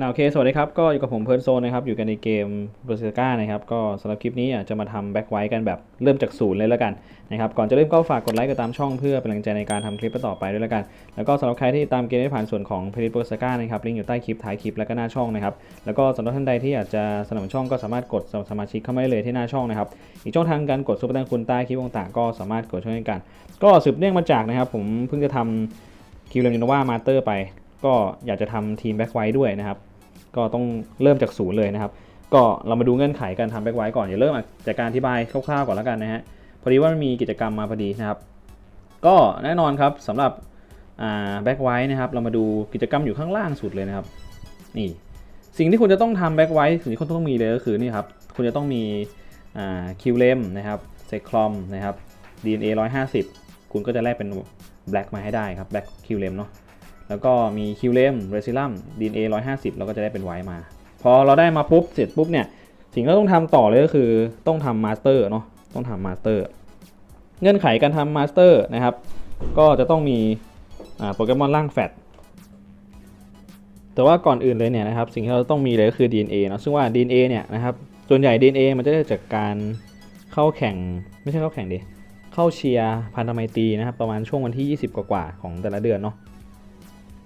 นาโอเค สวัสดีครับ ก็อยู่กับผมเพิร์นโซนนะครับ อยู่กันในเกมเบอร์เซก้านะครับ ก็สำหรับคลิปนี้อะจะมาทำแบ็กไวท์กันแบบเริ่มจากศูนย์เลยแล้วกันนะครับ ก่อนจะเริ่มก็ฝากกดไลค์กดตามช่องเพื่อเป็นกำลังใจในการทำคลิปต่อไปด้วยแล้วกัน แล้วก็สำหรับใครที่ตามเกมได้ผ่านส่วนของเพลิเบอร์เซก้านะครับ ลิงก์อยู่ใต้คลิปท้ายคลิปแล้วก็หน้าช่องนะครับ แล้วก็สำหรับท่านใดที่อยากจะสนับสนุนช่องก็สามารถกดสมัครสมาชิกเข้ามาได้เลยที่หน้าช่องนะครับ อีกช่องทางการกดซุปเปอร์แตงคุณใต้คลิปต่างๆก็สามารถกดช่วยกัน ก็สืบเนื่องมาจากนะครับ ผมเพิ่งจะทำคิวเลมิโนวามาเตอร์ไปก็อยากจะทำทีมแบ็กไวด้วยนะครับ ก็ต้องเริ่มจากศูนย์เลยนะครับ ก็เรามาดูเงื่อนไขการทำแบ็กไวท์ก่อนเดี๋ยวเริ่มจากการอธิบายคร่าวๆก่อนแล้วกันนะฮะพอดีว่ามันมีกิจกรรมมาพอดีนะครับ ก็แน่นอนครับสำหรับแบ็กไวท์นะครับเรามาดูกิจกรรมอยู่ข้างล่างสุดเลยนะครับนี่สิ่งที่คุณจะต้องทำแบ็กไวท์สิ่งที่คุณต้องมีเลยก็คือนี่ครับคุณจะต้องมีคิวเลมนะครับเซคลอมนะครับ DNA 150 คุณก็จะแลกเป็นแบล็กมาให้ได้ครับแบล็กคิวเลมเนาะ แล้วก็มีคิวเลมเรซิลัม DNA 150เราก็จะได้เป็นไวมา พอเราได้มาปุ๊บเสร็จปุ๊บเนี่ย สิ่งที่เราต้องทำต่อเลยก็คือต้องทำมาสเตอร์เนาะต้องทำมาสเตอร์เงื่อนไขการทำมาสเตอร์นะครับ ก็จะต้องมีโปเกมอนร่างแฟตแต่ว่าก่อนอื่นเลยเนี่ยนะครับ สิ่งที่เราต้องมีเลยก็คือ DNA เนาะซึ่งว่า DNA เนี่ยนะครับส่วนใหญ่ DNA มันจะได้จากการเข้าแข่งไม่ใช่เข้าแข่งดิเข้าเชียร์พันธไมตรีนะครับ ประมาณช่วงวันที่ 20 กว่าๆของแต่ละเดือนเนาะ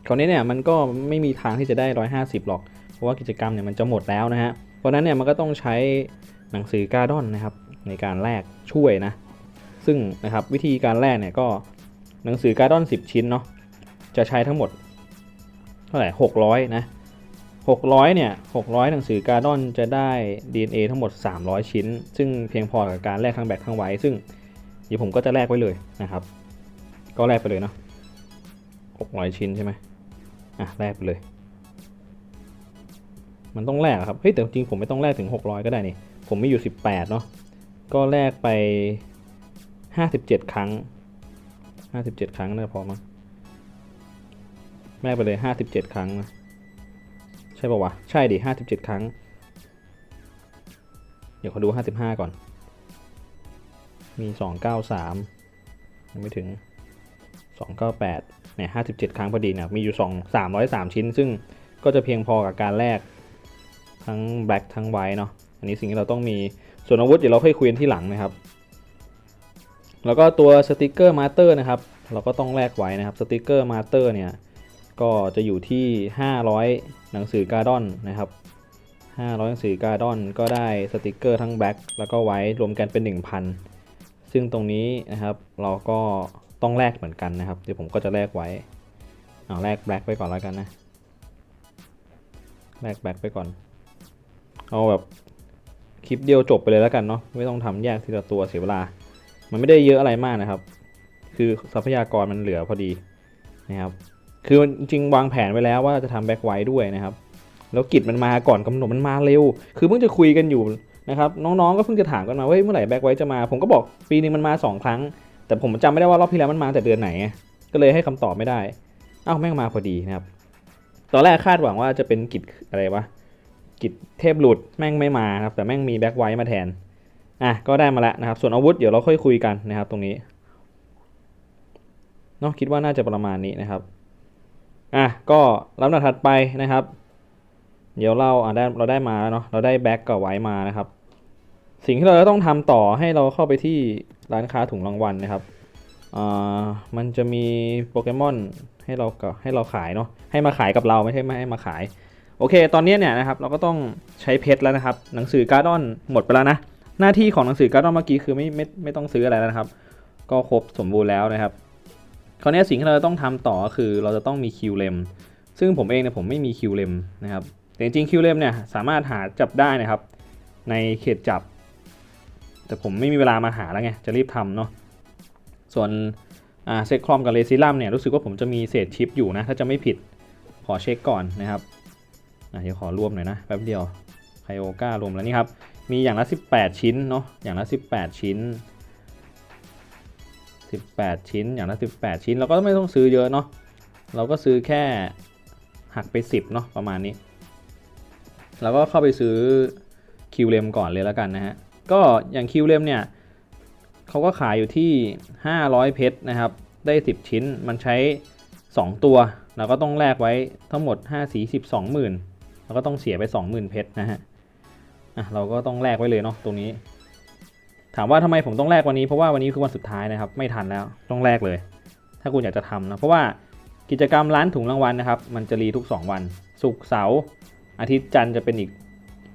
คราวนี้เนี่ยมันก็ไม่มีทางที่จะได้ 150 หรอก เพราะว่ากิจกรรมเนี่ยมันจะหมดแล้วนะฮะ เพราะนั้นเนี่ยมันก็ต้องใช้หนังสือการ์ดอนนะครับในการแลกช่วยนะ ซึ่งนะครับวิธีการแลกเนี่ยก็หนังสือการ์ดอน 10 ชิ้นเนาะจะใช้ทั้งหมดเท่าไหร่600 นะ 600 เนี่ย 600 หนังสือการ์ดอนจะได้ DNA ทั้งหมด 300 ชิ้น ซึ่งเพียงพอกับการแลกทั้งแบตทั้งไว้ ซึ่งเดี๋ยวผมก็จะแลกไว้เลยนะครับ ก็แลกไปเลยเนาะ600 ชิ้นใช่ไหม อะแลกไปเลย มันต้องแลกอะครับ เฮ้ยแต่จริงๆผมไม่ต้องแลกถึง 600 ก็ได้นี่ ผมมีอยู่ 18 เนาะ ก็แลกไป 57 ครั้ง 57 ครั้งน่าพอมั้งแลกไปเลย 57 ครั้งนะใช่ป่าวะ ใช่ดิ 57 ครั้ง เดี๋ยวขอดู 55 ก่อน มี 293ยังไม่ถึง 298 เนี่ย57ครั้งพอดีเนี่ยมีอยู่ 2 303 ชิ้น ซึ่งก็จะเพียงพอกับการแลกทั้งแบล็กทั้งไวท์เนาะ อันนี้สิ่งที่เราต้องมี ส่วนอาวุธเดี๋ยวเราค่อยคุยกันที่หลังนะครับ แล้วก็ตัวสติกเกอร์มาสเตอร์นะครับ เราก็ต้องแลกไว้นะครับ สติกเกอร์มาสเตอร์เนี่ย ก็จะอยู่ที่ 500 หนังสือการ์ดอนนะครับ 500 หนังสือการ์ดอนก็ได้สติกเกอร์ทั้งแบล็คแล้วก็ไว้รวมกันเป็น 1,000 ซึ่งตรงนี้นะครับเราก็ ต้องแลกเหมือนกันนะครับ เดี๋ยวผมก็จะแลกไว้ เอาแลกแบล็คไปก่อนแล้วกันนะ แลกแบล็คไปก่อน เอาแบบคลิปเดียวจบไปเลยแล้วกันเนาะ ไม่ต้องทำแยกทีละตัวเสียเวลา มันไม่ได้เยอะอะไรมากนะครับ คือทรัพยากรมันเหลือพอดีนะครับ คือจริงวางแผนไว้แล้วว่าจะทำแบ็คไว้ด้วยนะครับ แล้วกิจมันมาก่อนกำหนดมันมาเร็ว คือเพิ่งจะคุยกันอยู่นะครับ น้องๆก็เพิ่งจะถามกันมาว่าเมื่อไหร่แบ็คไว้จะมา ผมก็บอกปีนึงมันมาสองครั้ง แต่ผมจำไม่ได้ว่ารอบที่แล้วมันมาแต่เดือนไหน ก็เลยให้คำตอบไม่ได้ เอ้าแม่งมาพอดีนะครับ ตอนแรกคาดหวังว่าจะเป็นกิจอะไรวะ กิจเทพหลุดแม่งไม่มาครับ แต่แม่งมีแบ็คไวท์มาแทน อะก็ได้มาแล้วนะครับ ส่วนอาวุธเดี๋ยวเราค่อยคุยกันนะครับ ตรงนี้เนาะคิดว่าน่าจะประมาณนี้นะครับ อะก็ลำดับถัดไปนะครับ เดี๋ยวเราอะได้เราได้มาแล้วเนาะ เราได้แบ็คกับไวท์มานะครับ สิ่งที่เราจะต้องทำต่อให้เราเข้าไปที่ ร้านค้าถุงรางวัลนะครับอ่ามันจะมีโปเกมอนให้เรากับให้เราขายเนาะให้มาขายกับเราไม่ใช่ไม่ให้มาขาย โอเค ตอนนี้เนี่ยนะครับเราก็ต้องใช้เพชรแล้วนะครับ หนังสือการ์ดอนหมดไปแล้วนะ หน้าที่ของหนังสือการ์ดอนเมื่อกี้คือไม่ไม่ไม่ต้องซื้ออะไรแล้วนะครับ ก็ครบสมบูรณ์แล้วนะครับคราวนี้สิ่งที่เราต้องทำต่อก็คือเราจะต้องมีคิวเลมซึ่งผมเองเนี่ยผมไม่มีคิวเลมนะครับแต่จริงๆคิวเลมเนี่ยสามารถหาจับได้นะครับ ในเขตจับ แต่ผมไม่มีเวลามาหาแล้วไง จะรีบทำเนาะ ส่วนเซตคลอมกับเลซิลัมเนี่ยรู้สึกว่าผมจะมีเศษชิปอยู่นะ ถ้าจะไม่ผิด ขอเช็คก่อนนะครับเดี๋ยวขอรวมหน่อยนะแป๊บเดียวไคโอก้ารวมแล้วนี่ครับ มีอย่างละ 18 ชิ้นเนาะ อย่างละ 18 ชิ้น 18 ชิ้น อย่างละ 18 ชิ้น เราก็ไม่ต้องซื้อเยอะเนาะ เราก็ซื้อแค่หักไป 10เนาะประมาณนี้ แล้วก็เข้าไปซื้อคิวเลมก่อนเลยแล้วกันนะฮะ ก็อย่างคิวเลมเนี่ยเขาก็ขายอยู่ที่ 500 เพชรนะครับ ได้ 10 ชิ้นมันใช้ 2 ตัวเราก็ต้องแลกไว้ทั้งหมด 5 สี10 20,000เราก็ต้องเสียไป 20,000 เพชรนะฮะอะเราก็ต้องแลกไว้เลยเนาะตรงนี้ ถามว่าทำไมผมต้องแลกวันนี้เพราะว่าวันนี้คือวันสุดท้ายนะครับ ไม่ทันแล้วต้องแลกเลย ถ้าคุณอยากจะทำนะเพราะว่ากิจกรรมร้านถุงรางวัลนะครับ มันจะรีทุก 2 วันศุกร์เสาร์อาทิตย์จันทร์จะเป็นอีก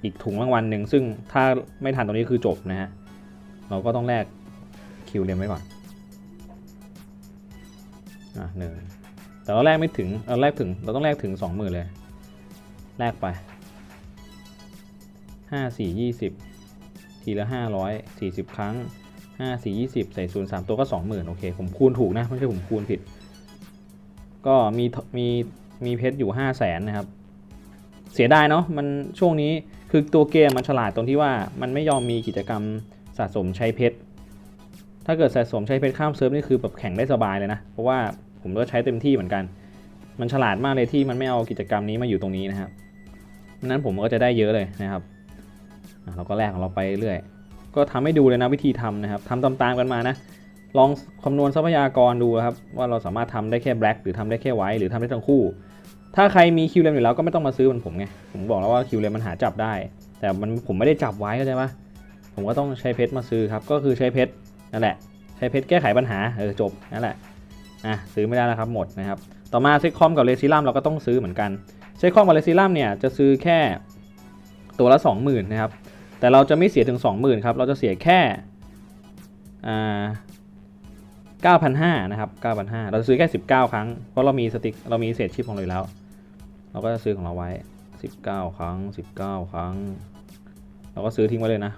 อีกถุงรางวัลหนึ่งซึ่งถ้าไม่ทันตรงนี้คือจบนะฮะ เราก็ต้องแลกคิวเรียมไว้ก่อนอะหนึ่งแต่เราแลกไม่ถึงเราแลกถึงเราต้องแลกถึงสองหมื่นเลย แลกไปห้าสี่ยี่สิบทีละห้าร้อยสี่สิบครั้งห้าสี่ยี่สิบใส่ศูนย์สามตัวก็สองหมื่นโอเค ผมคูณถูกนะ ไม่ใช่ผมคูณผิด ก็มีมีมีเพชรอยู่ห้าแสนนะครับ เสียดายเนาะมันช่วงนี้ คือตัวเกมมันฉลาดตรงที่ว่ามันไม่ยอมมีกิจกรรมสะสมใช้เพชร ถ้าเกิดสะสมใช้เพชรข้ามเซิร์ฟนี่คือแบบแข่งได้สบายเลยนะ เพราะว่าผมก็ใช้เต็มที่เหมือนกัน มันฉลาดมากเลยที่มันไม่เอากิจกรรมนี้มาอยู่ตรงนี้นะครับนั้นผมก็จะได้เยอะเลยนะครับเราก็แลกของเราไปเรื่อย ก็ทำให้ดูเลยนะวิธีทำนะครับทำตามๆกันมานะ ลองคำนวณทรัพยากรดูครับว่าเราสามารถทำได้แค่แบล็กหรือทำได้แค่ไวท์หรือทำได้ทั้งคู่ ถ้าใครมีคิวเลมอยู่แล้วก็ไม่ต้องมาซื้อมันผมไง ผมบอกแล้วว่าคิวเลมมันหาจับได้ แต่มันผมไม่ได้จับไว้เข้าใจปะผมก็ต้องใช้เพชรมาซื้อครับ ก็คือใช้เพชรนั่นแหละ ใช้เพชรแก้ไขปัญหา เออจบนั่นแหละ อะซื้อไม่ได้แล้วครับหมดนะครับ ต่อมาเซคคอมกับเรซิลัมเราก็ต้องซื้อเหมือนกัน เซคคอมกับเรซิลัมเนี่ยจะซื้อแค่ตัวละ 20,000นะครับ แต่เราจะไม่เสียถึง 20,000ครับ เราจะเสียแค่อ่า9,500นะครับ9,500เราจะซื้อแค่ 19 ครั้ง เพราะเรามีสติ๊กเรามีเศษชิปของเราอยู่แล้ว เราก็จะซื้อของเราไว้ 19 ครั้ง 19 ครั้ง เราก็ซื้อทิ้งไว้เลยนะ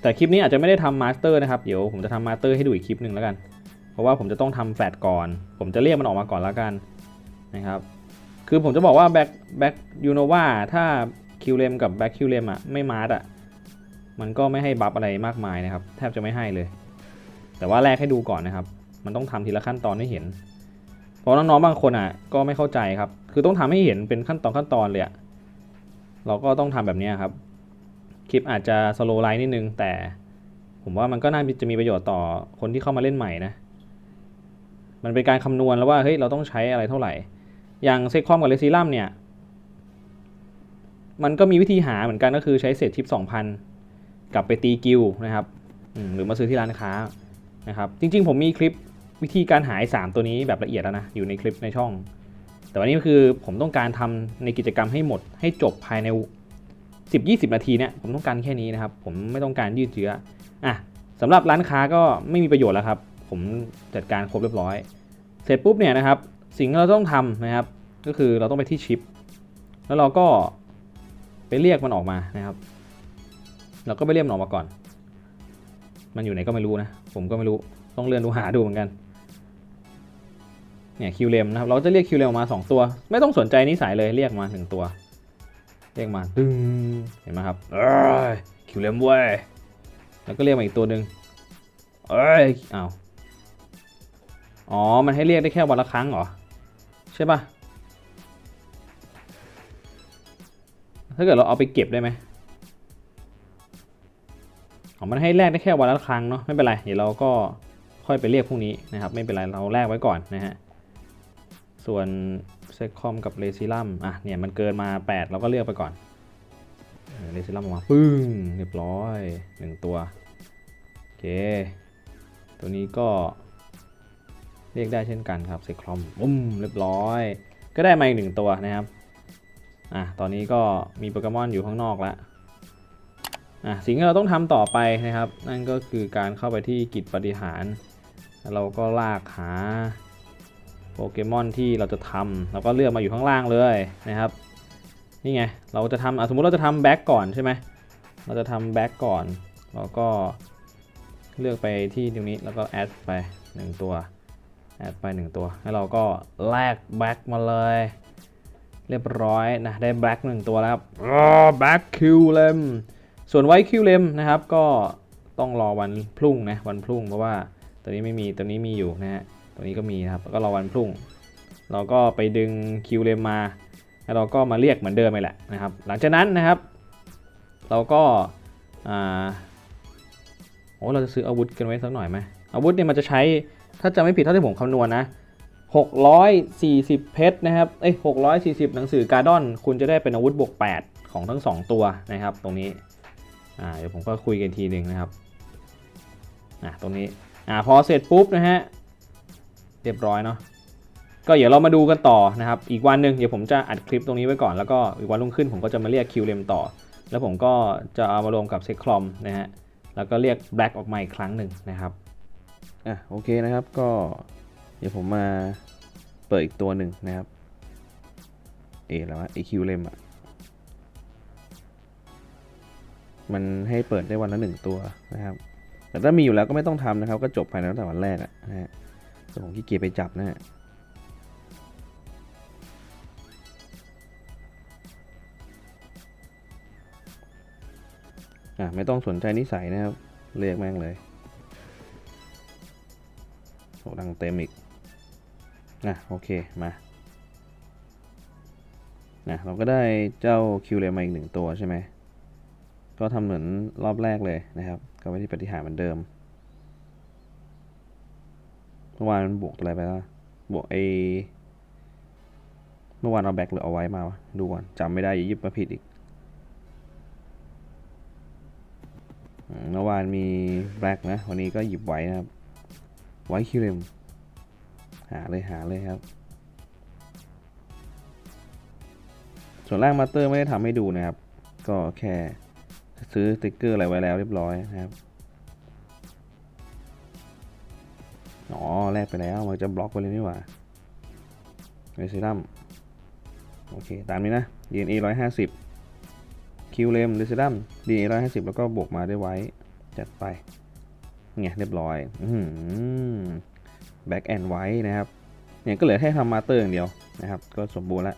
แต่คลิปนี้อาจจะไม่ได้ทำมาสเตอร์นะครับ เดี๋ยวผมจะทำมาสเตอร์ให้ดูอีกคลิปหนึ่งแล้วกัน เพราะว่าผมจะต้องทำแฟลตก่อน ผมจะเรียกมันออกมาก่อนแล้วกันนะครับ คือผมจะบอกว่าแบ็คแบ็คยูโนวาถ้าคิวเลมกับแบ็คคิวเลมอะไม่มาร์อะมันก็ไม่ให้บัฟอะไรมากมายนะครับ แทบจะไม่ให้เลย แต่ว่าแรกให้ดูก่อนนะครับ มันต้องทำทีละขั้นตอนให้เห็น เพราะน้องๆบางคนอะ ก็ไม่เข้าใจครับ คือต้องทำให้เห็นเป็นขั้นตอนขั้นตอนเลยอะเราก็ต้องทำแบบนี้ครับ คลิปอาจจะสโลไลน์นิดนึง แต่ผมว่ามันก็น่าจะมีประโยชน์ต่อคนที่เข้ามาเล่นใหม่นะ มันเป็นการคำนวณแล้วว่าเฮ้ยเราต้องใช้อะไรเท่าไหร่ อย่างเซคอมกับเรซิลัมเนี่ย มันก็มีวิธีหาเหมือนกันก็คือใช้เศษชิป2,000กลับไปตีกิลนะครับหรือมาซื้อที่ร้านค้านะครับ จริง ๆ ผมมีคลิป วิธีการหาไอ้สามตัวนี้แบบละเอียดแล้วนะ อยู่ในคลิปในช่อง แต่วันนี้ก็คือผมต้องการทำในกิจกรรมให้หมดให้จบภายใน 10-20 นาทีเนี่ยผมต้องการแค่นี้นะครับ ผมไม่ต้องการยืดเยื้ออะสำหรับร้านค้าก็ไม่มีประโยชน์แล้วครับ ผมจัดการครบเรียบร้อย เสร็จปุ๊บเนี่ยนะครับ สิ่งที่เราต้องทำนะครับ ก็คือเราต้องไปที่ชิป แล้วเราก็ไปเรียกมันออกมานะครับ เราก็ไปเรียกมันออกมาก่อน มันอยู่ไหนก็ไม่รู้นะ ผมก็ไม่รู้ ต้องเลื่อนดูหาดูเหมือนกัน เนี่ยคิวเลมนะครับเราจะเรียกคิวเลมออกมา 2 ตัว ไม่ต้องสนใจนิสัยเลยเรียกมาหนึ่งตัว เรียกมาดึงเห็นไหมครับเอ้ยคิวเลมเว้ยแล้วก็เรียกมาอีกตัวหนึ่งเอ้ยอ้าวอ๋อ มันให้เรียกได้แค่วันละครั้งเหรอ ใช่ปะถ้าเกิดเราเอาไปเก็บได้ไหมอ๋อมันให้แลกได้แค่วันละครั้งเนาะไม่เป็นไรเดี๋ยวเราก็ค่อยไปเรียกพรุ่งนี้นะครับ ไม่เป็นไรเราแลกไว้ก่อนนะฮะ ส่วนเซคอมกับเรซิลัมอะเนี่ยมันเกินมา 8 เราก็เลือกไปก่อนเรซิลัมออกมาปึ้งเรียบร้อยหนึ่งตัว โอเค ตัวนี้ก็เรียกได้เช่นกันครับเซคอมปุ้มเรียบร้อย ก็ได้มาอีกหนึ่งตัวนะครับอะตอนนี้ก็มีโปเกมอนอยู่ข้างนอกแล้วอะสิ่งที่เราต้องทำต่อไปนะครับ นั่นก็คือการเข้าไปที่กิจปฏิหาร แล้วเราก็ลากหา โปเกมอนที่เราจะทำเราก็เลือกมาอยู่ข้างล่างเลยนะครับ นี่ไง เราจะทำอะสมมติเราจะทำแบ็กก่อนใช่ไหมเราจะทำแบ็กก่อนเราก็เลือกไปที่ตรงนี้แล้วก็แอดไป 1 ตัว แอดไป 1 ตัวแล้เราก็แลกแบ็กมาเลย เรียบร้อยนะ ได้แบ็กหนึ่งตัวแล้วครับแบ็กคิวเลมส่วนไวคิวเลมนะครับ ก็ต้องรอวันพรุ่งนะ วันพรุ่งเพราะว่าตัวนี้ไม่มีตัวนี้มีอยู่นะฮะ ตัวนี้ก็มีนะครับแล้วก็รอวันพรุ่ง เราก็ไปดึงคิวเลมมา แล้วเราก็มาเรียกเหมือนเดิมไปแหละนะครับ หลังจากนั้นนะครับ เราก็อ่าโอ้เราจะซื้ออาวุธกันไว้สักหน่อยไหมอาวุธเนี่ยมันจะใช้ถ้าจะไม่ผิดเท่าที่ผมคำนวณนะ 640 เพชรนะครับเอ้ย640 หนังสือการ์ดอน คุณจะได้เป็นอาวุธบวก 8 ของทั้ง 2 ตัวนะครับ ตรงนี้อ่าเดี๋ยวผมก็คุยกันทีหนึ่งนะครับอ่าตรงนี้อ่าพอเสร็จปุ๊บนะฮะ เรียบร้อยเนาะก็เดี๋ยวเรามาดูกันต่อนะครับ อีกวันหนึ่งเดี๋ยวผมจะอัดคลิปตรงนี้ไว้ก่อน แล้วก็อีกวันรุ่งขึ้นผมก็จะมาเรียกคิวเลมต่อ แล้วผมก็จะเอามารวมกับเซ็กคลอมนะฮะ แล้วก็เรียกแบล็กออกมาอีกครั้งหนึ่งนะครับ อะโอเคนะครับ ก็เดี๋ยวผมมาเปิดอีกตัวหนึ่งนะครับ เอแล้วไอคิวเลมอะ มันให้เปิดได้วันละหนึ่งตัวนะครับ แต่ถ้ามีอยู่แล้วก็ไม่ต้องทำนะครับ ก็จบภายในตั้งแต่วันแรกอะนะฮะ แต่ผมขี้เกียจไปจับนะฮะอะไม่ต้องสนใจนิสัยนะครับ เรียกแม่งเลยโหดังเต็มอีกนะโอเคมานะเราก็ได้เจ้าคิวเลมาอีกหนึ่งตัวใช่ไหม ก็ทำเหมือนรอบแรกเลยนะครับ ก็ไปที่ปฏิหารเหมือนเดิม เมื่อวานมันบวกอะไรไปแล้วบวกไอเมื่อวานเอาแบ็คหรือเอาไว้มาวะดูก่อนจำไม่ได้ยยิบมาผิดอีกเมื่อวานมีแบล็กนะ วันนี้ก็หยิบไว้นะครับ ไว้คิวเลมหาเลยหาเลยครับ ส่วนล่างมาสเตอร์ไม่ได้ทำให้ดูนะครับ ก็แค่ซื้อสติ๊กเกอร์อะไรไว้แล้วเรียบร้อยนะครับ อ๋อแลกไปแล้วมันจะบล็อกไปเลยนี่หว่าเรซิลัมโอเค ตามนี้นะ DNA 150 คิวเลมเรซิลัม DNA 150 แล้วก็บวกมาได้ไว้ จัดไปเนี่ยเรียบร้อยอืแบ็กแอนไว้นะครับเนี่ยก็เหลือแค่ทำมาเตอร์อย่างเดียวนะครับ ก็สมบูรณ์แล้ว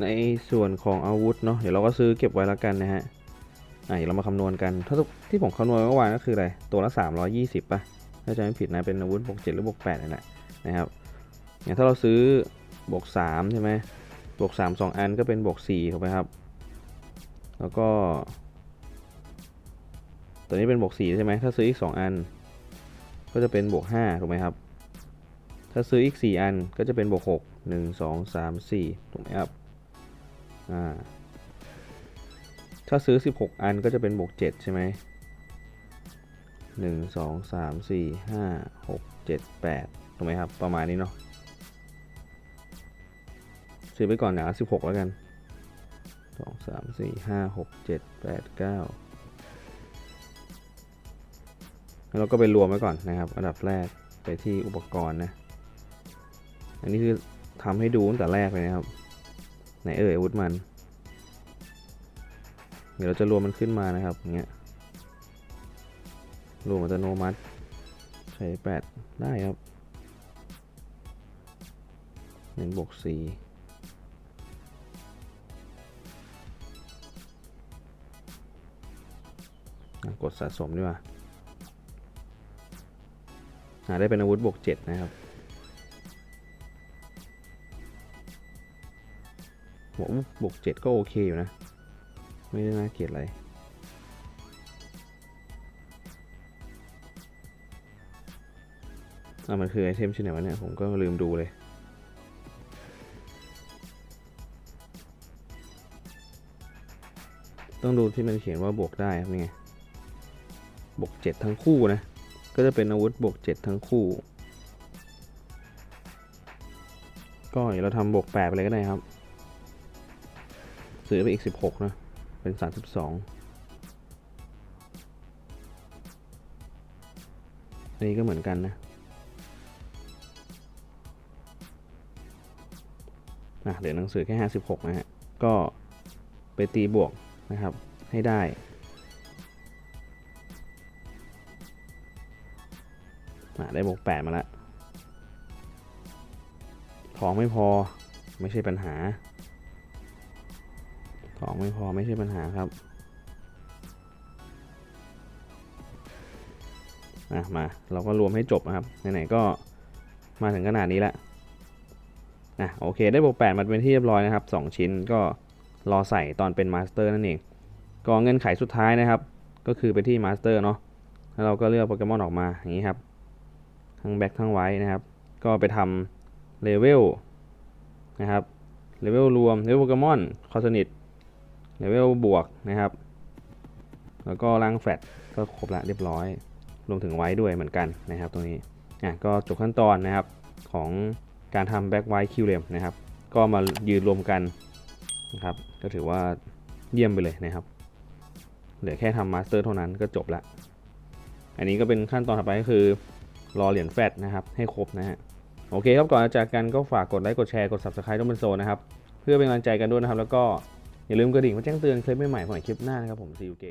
ในส่วนของอาวุธเนาะเดี๋ยวเราก็ซื้อเก็บไว้แล้วกันนะฮะอะเดี๋ยวเรามาคำนวณกัน ถ้าที่ผมคำนวณเมื่อวานก็คืออะไร ตัวละ 320ป่ะ ถ้าจำไม่ผิดนะเป็นอาวุธบวก7หรือบวก8นั่นแหละนะครับอย่างถ้าเราซื้อบวก3ใช่ไหมบวก3 2 อันก็เป็นบวก4ถูกไหมครับ แล้วก็ ตัวนี้เป็นบวก4ใช่ไหมถ้าซื้ออีก 2 อัน ก็จะเป็นบวก5ถูกไหมครับ ถ้าซื้ออีก 4 อันก็จะเป็นบวก6 1 2 3 4ถูกไหมครับอ่าถ้าซื้อ 16 อันก็จะเป็นบวก7ใช่ไหม หนึ่งสองสามสี่ห้าหกเจ็ดแปดถูกไหมครับ ประมาณนี้เนาะซื้อไปก่อนนะสิบหกแล้วกันสองสามสี่ห้าหกเจ็ดแปดเก้าแล้วเราก็ไปรวมไว้ก่อนนะครับ อันดับแรกไปที่อุปกรณ์นะ อันนี้คือทำให้ดูตั้งแต่แรกเลยนะครับ ไหนเอ่ยอาวุธมัน เดี๋ยวเราจะรวมมันขึ้นมานะครับอย่างเงี้ย รวมอัตโนมัติ ใช้แปดได้ครับหนึ่งบวกสี่กดสะสมดีกว่าหาได้เป็นอาวุธบวกเจ็ดนะครับบวกเจ็ดก็โอเคอยู่นะ ไม่ได้น่าเกลียดอะไร อะมันคือไอเทมชิ้นไหนวะเนี่ย ผมก็ลืมดูเลย ต้องดูที่มันเขียนว่าบวกได้ครับนี่ไงบวกเจ็ดทั้งคู่นะ ก็จะเป็นอาวุธบวกเจ็ดทั้งคู่ ก็เดี๋ยวเราทำบวกแปดไปเลยก็ได้ครับซื้อไปอีกสิบหกนะ เป็นสามสิบสองอันนี้ก็เหมือนกันนะ อะเดี๋ยวหนังสือแค่ 56 นะฮะ ก็ไปตีบวกนะครับให้ได้อะได้บวก 8 มาแล้วของไม่พอไม่ใช่ปัญหาของไม่พอไม่ใช่ปัญหาครับอะมาเราก็รวมให้จบนะครับไหนๆก็มาถึงขนาดนี้แล้ว อะโอเคได้บวก8มาเป็นที่เรียบร้อยนะครับ 2 ชิ้นก็รอใส่ตอนเป็นมาสเตอร์นั่นเองก็เงื่อนไขสุดท้ายนะครับ ก็คือไปที่มาสเตอร์เนาะแล้วเราก็เลือกโปเกมอนออกมาอย่างนี้ครับ ทั้งแบ็คทั้งไวท์นะครับ ก็ไปทำเลเวลนะครับเลเวลรวมเลเวลโปเกมอนคอสนิทเลเวลบวกนะครับ แล้วก็ล้างแฟลตก็ครบละเรียบร้อย รวมถึงไว้ด้วยเหมือนกันนะครับตรงนี้อะก็จบขั้นตอนนะครับของ การทำแบ็กไวท์คิวเลมนะครับ ก็มายืนรวมกันนะครับ ก็ถือว่าเยี่ยมไปเลยนะครับ เหลือแค่ทำมาสเตอร์เท่านั้นก็จบละ อันนี้ก็เป็นขั้นตอนถัดไปก็คือ รอเหรียญแฟดนะครับ ให้ครบนะฮะ โอเคครับก่อนจะจากกันก็ฝากกดไลค์กดแชร์กด subscribe ต้องเป็นโซนนะครับ เพื่อเป็นกำลังใจกันด้วยนะครับ แล้วก็อย่าลืมกระดิ่งมาแจ้งเตือนคลิปใหม่ๆของคลิปหน้านะครับผมซีอูเก